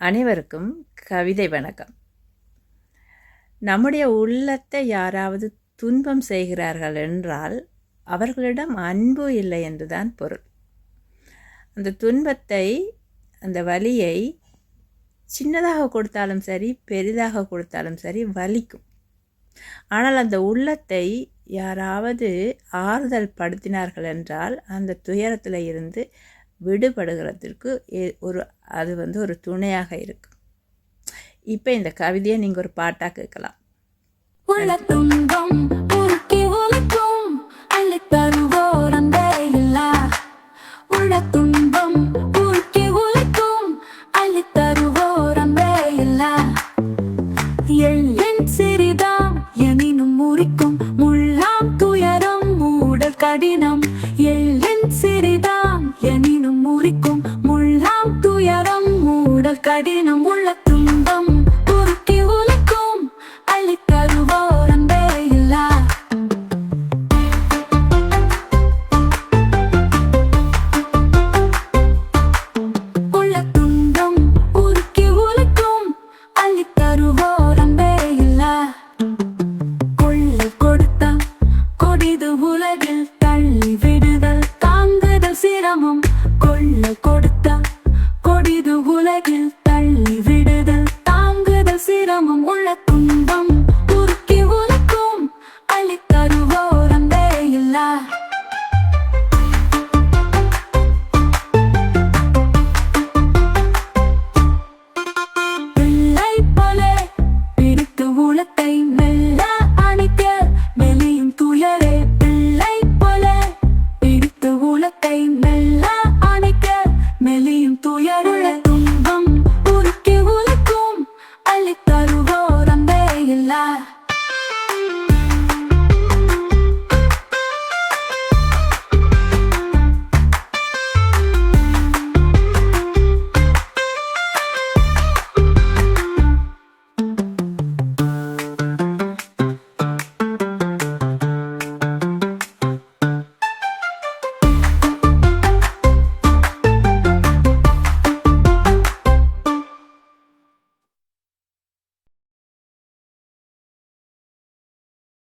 அனைவருக்கும் கவிதை வணக்கம். நம்முடைய உள்ளத்தை யாராவது துன்பம் செய்கிறார்கள் என்றால் அவர்களிடம் அன்பு இல்லை என்றுதான் பொருள். அந்த துன்பத்தை அந்த வலியை சின்னதாக கொடுத்தாலும் சரி பெரிதாக கொடுத்தாலும் சரி வலிக்கும். ஆனால் அந்த உள்ளத்தை யாராவது ஆறுதல் படுத்தினார்கள் என்றால் அந்த துயரத்தில் இருந்து விடுபடுகிறதுக்கு ஒரு அது வந்து ஒரு துணையாக இருக்கும் இப்போ இந்த கவிதையை நீங்கள் ஒரு பாட்டாக கேட்கலாம். துன்பம் துன்பம் இல்லா எனினும் முறிக்கும். துயரம் கடினம். எள்ளென் சிறிதாம் எனினும் முறிக்கும். முள்ளாம் துயரம் மூடல் கடினம் உள்ள துன்பம். உருக்கி உலக்கும் அள்ளித் தருவோர் அன்பே இல்லா. உள்ள துன்பம் உருக்கி உழைக்கும் அள்ளித் தருவோர் அன்பே இல்லா. கொள்ள கொடுத்தா கொடிது உலகில் தள்ளி விடுதல். தாங்குதல் சிரமம் கொள்ள கொடுத்தா கொடிது உலகில் தள்ளி விடுதல். தாங்குதல் சிரமம் உள்ள துன்பம்.